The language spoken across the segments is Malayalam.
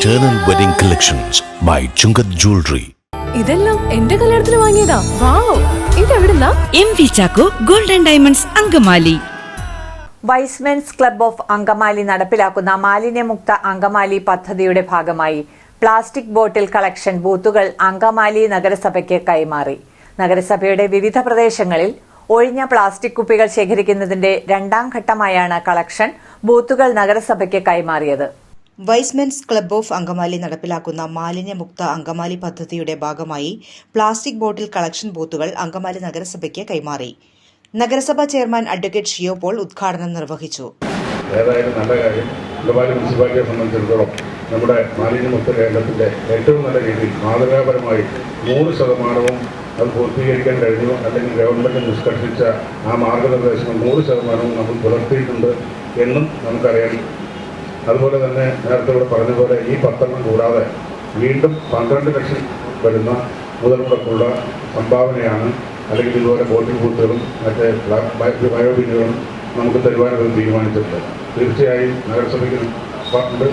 Eternal Wedding Collections by Chungath Jewelry. ഇതെല്ലാം എന്റെ കല്യാണത്തിന് വാങ്ങിയതാ. Wow ഇതെവിടുന്നാ? M V Chacko golden diamonds Angamaly. Y's Men's club of Angamaly നടപ്പിലാക്കുന്ന മാലിന്യമുക്ത അങ്കമാലി പദ്ധതിയുടെ ഭാഗമായി പ്ലാസ്റ്റിക് ബോട്ടിൽ കളക്ഷൻ ബൂത്തുകൾ അങ്കമാലി നഗരസഭയ്ക്ക് കൈമാറി. നഗരസഭയുടെ വിവിധ പ്രദേശങ്ങളിൽ ഒഴിഞ്ഞ പ്ലാസ്റ്റിക് കുപ്പികൾ ശേഖരിക്കുന്നതിന്റെ രണ്ടാം ഘട്ടമായാണ് കളക്ഷൻ ബൂത്തുകൾ നഗരസഭയ്ക്ക് കൈമാറിയത്. വൈസ്മെൻസ് ക്ലബ് ഓഫ് അങ്കമാലി നടപ്പിലാക്കുന്ന മാലിന്യമുക്ത അങ്കമാലി പദ്ധതിയുടെ ഭാഗമായി പ്ലാസ്റ്റിക് ബോട്ടിൽ കളക്ഷൻ ബൂത്തുകൾ അങ്കമാലി നഗരസഭയ്ക്ക് കൈമാറി. നഗരസഭാ ചെയർമാൻ അഡ്വക്കേറ്റ് ഷിയോ പോൾ ഉദ്ഘാടനം നിർവഹിച്ചു. ഏതായാലും നല്ല കാര്യം. അങ്കമാലി മുനിസിപ്പാലിറ്റിയെ സംബന്ധിച്ചിടത്തോളം നമ്മുടെ മാലിന്യമുക്ത കേരളത്തിന്റെ ഏറ്റവും നല്ല രീതിയിൽ മാതൃകാപരമായി നൂറ് ശതമാനവും അത് പൂർത്തീകരിക്കാൻ കഴിഞ്ഞു. അല്ലെങ്കിൽ ഗവൺമെന്റ് നിഷ്കർഷിച്ച ആ മാർഗനിർദ്ദേശങ്ങൾ നൂറ് ശതമാനവും നമ്മൾ പുലർത്തിയിട്ടുണ്ട് എന്നും നമുക്കറിയാം. അതുപോലെ തന്നെ നേരത്തെ ഇവിടെ പറഞ്ഞ പോലെ ഈ പത്തെണ്ണം കൂടാതെ വീണ്ടും പന്ത്രണ്ട് ലക്ഷം വരുന്ന മുതൽ മുടക്കുള്ള സംഭാവനയാണ് അല്ലെങ്കിൽ ഇതുപോലെ ബോട്ടിൽ ബൂത്തുകളും മറ്റേ ബയോബിനുകളും നമുക്ക് തരുവാനൊരു തീരുമാനിച്ചിട്ടുണ്ട് തീർച്ചയായും നഗരസഭയ്ക്ക് ഉണ്ട്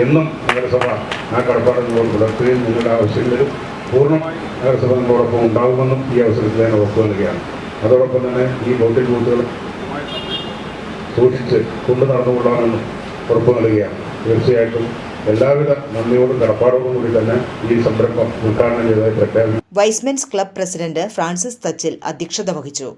എന്നും നഗരസഭ ആ കടപ്പാടുകളോട് പുലർത്തുകയും നിങ്ങളുടെ ആവശ്യങ്ങളിലും പൂർണമായി നഗരസഭ നിങ്ങളോടൊപ്പം ഉണ്ടാകുമെന്നും ഈ അവസരത്തിൽ ഞാൻ ഉറപ്പു നൽകുകയാണ്. അതോടൊപ്പം തന്നെ ഈ ബോട്ടിൽ ബൂത്തുകൾ സൂക്ഷിച്ച് കൊണ്ടു നടന്നുകൊള്ളാമെന്നും ഉറപ്പു നൽകുകയാണ് തീർച്ചയായിട്ടും എല്ലാവിധ നന്ദിയോടും കടപ്പാടോടും കൂടി തന്നെ ഈ സംരംഭം ഉദ്ഘാടനം ചെയ്തതായി പ്രഖ്യാപിച്ചു Y's Men's club president Francis Thachil അധ്യക്ഷത വഹിച്ചു.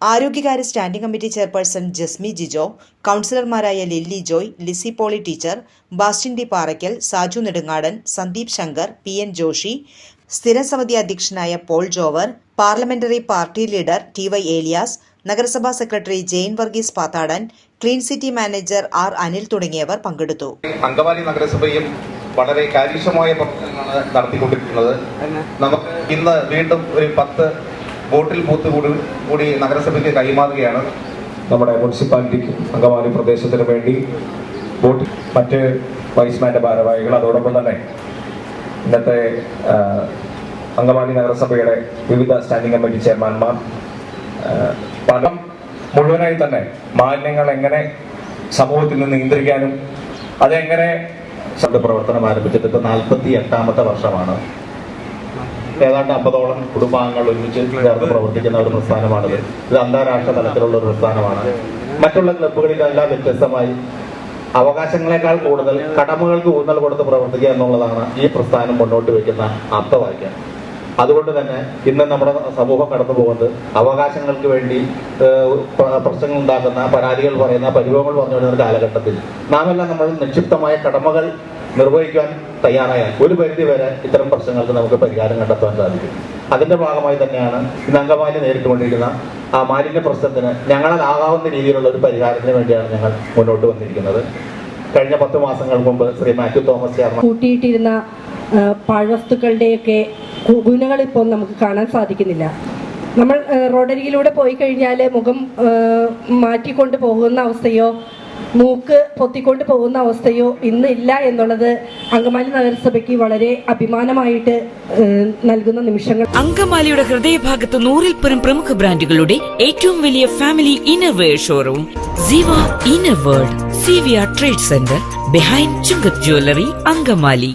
ആരോഗ്യകാര്യ standing committee chairperson Jasmi Jijo കൗൺസിലർമാരായ Lilly Joy Lissy Poly teacher Bastin D Parakkal Saju Nedungadan Sandeep Shankar P N Joshi സ്ഥിരം സമിതി അധ്യക്ഷനായ Paul Jover parliamentary party leader T Y Elias നഗരസഭാ secretary Jain Varghese Pathadan clean city manager R Anil തുടങ്ങിയവർ പങ്കെടുത്തു. അങ്കമാലി നഗരസഭയും വളരെ കാര്യക്ഷമമായ പ്രവർത്തനങ്ങളാണ് നടത്തിക്കൊണ്ടിരിക്കുന്നത്. നമുക്ക് ഇന്ന് വീണ്ടും ഒരു പത്ത് ബോട്ടിൽ ബൂത്ത് കൂടി കൂടി നഗരസഭയ്ക്ക് കൈമാറുകയാണ്. നമ്മുടെ മുനിസിപ്പാലിറ്റിക്ക് അങ്കമാലി പ്രദേശത്തിന് വേണ്ടി വോട്ട് മറ്റ് വൈസ്മാന്റെ ഭാരവാഹികൾ അതോടൊപ്പം തന്നെ ഇന്നത്തെ അങ്കമാലി നഗരസഭയുടെ വിവിധ സ്റ്റാൻഡിംഗ് കമ്മിറ്റി ചെയർമാൻമാർ ആ, മുഴുവനായി തന്നെ മാലിന്യങ്ങൾ എങ്ങനെ സമൂഹത്തിൽ നിന്ന് നിയന്ത്രിക്കാനും അതെങ്ങനെ പ്രവർത്തനം ആരംഭിച്ചിട്ട് ഇപ്പോൾ നാൽപ്പത്തി എട്ടാമത്തെ വർഷമാണ്. ഏതാണ്ട് അമ്പതോളം കുടുംബാംഗങ്ങൾ ഒരുമിച്ച് ചേർന്ന് പ്രവർത്തിക്കുന്ന ഒരു പ്രസ്ഥാനമാണിത്. ഇത് അന്താരാഷ്ട്ര തലത്തിലുള്ള ഒരു പ്രസ്ഥാനമാണ്. മറ്റുള്ള ക്ലബ്ബുകളിലെല്ലാം വ്യത്യസ്തമായി അവകാശങ്ങളെക്കാൾ കൂടുതൽ കടമകൾക്ക് ഊന്നൽ കൊടുത്ത് പ്രവർത്തിക്കുക എന്നുള്ളതാണ് ഈ പ്രസ്ഥാനം മുന്നോട്ട് വയ്ക്കുന്ന അർത്ഥവാക്യം. അതുകൊണ്ട് തന്നെ ഇന്ന് നമ്മുടെ സമൂഹം കടന്നു പോകുന്നത് അവകാശങ്ങൾക്ക് വേണ്ടി പ്രശ്നങ്ങൾ ഉണ്ടാക്കുന്ന പരാതികൾ പറയുന്ന പരിഭവങ്ങൾ പറഞ്ഞു വരുന്ന കാലഘട്ടത്തിൽ നാം എല്ലാം നമ്മൾ നിക്ഷിപ്തമായ കടമകൾ നിർവഹിക്കാൻ തയ്യാറായാൽ ഒരു പരിധി വരെ ഇത്തരം പ്രശ്നങ്ങൾക്ക് നമുക്ക് പരിഹാരം കണ്ടെത്താൻ സാധിക്കും. അതിന്റെ ഭാഗമായി തന്നെയാണ് ഇന്ന് അംഗമാലി നേരിട്ടുകൊണ്ടിരിക്കുന്ന ആ മാലിന്യ പ്രശ്നത്തിന് ഞങ്ങളാകാവുന്ന രീതിയിലുള്ള ഒരു പരിഹാരത്തിന് വേണ്ടിയാണ് ഞങ്ങൾ മുന്നോട്ട് വന്നിരിക്കുന്നത്. കഴിഞ്ഞ പത്ത് മാസങ്ങൾക്ക് മുമ്പ് ശ്രീ മാത്യു തോമസ് ചേർന്ന് കൂട്ടിയിട്ടിരുന്ന പാഴ്വസ്തുക്കളുടെയൊക്കെ ഗു- ഗുണങ്ങൾ ഇപ്പോൾ നമുക്ക് കാണാൻ സാധിക്കുന്നില്ല. നമ്മൾ റോഡരികിലൂടെ പോയി കഴിഞ്ഞാൽ മുഖം മാറ്റിക്കൊണ്ട് പോകുന്ന അവസ്ഥയോ മൂക്ക് പൊത്തിക്കൊണ്ട് പോകുന്ന അവസ്ഥയോ ഇന്ന് ഇല്ല എന്നുള്ളത് അങ്കമാലി നഗരസഭയ്ക്ക് വളരെ അഭിമാനമായിട്ട് നൽകുന്ന നിമിഷങ്ങൾ. അങ്കമാലിയുടെ ഹൃദയഭാഗത്ത് നൂറിൽ പരം പ്രമുഖ ബ്രാൻഡുകളുടെ ഏറ്റവും വലിയ family innerwear showroom Siva inner world C V R trade centre behind Chungath jewellery Angamaly.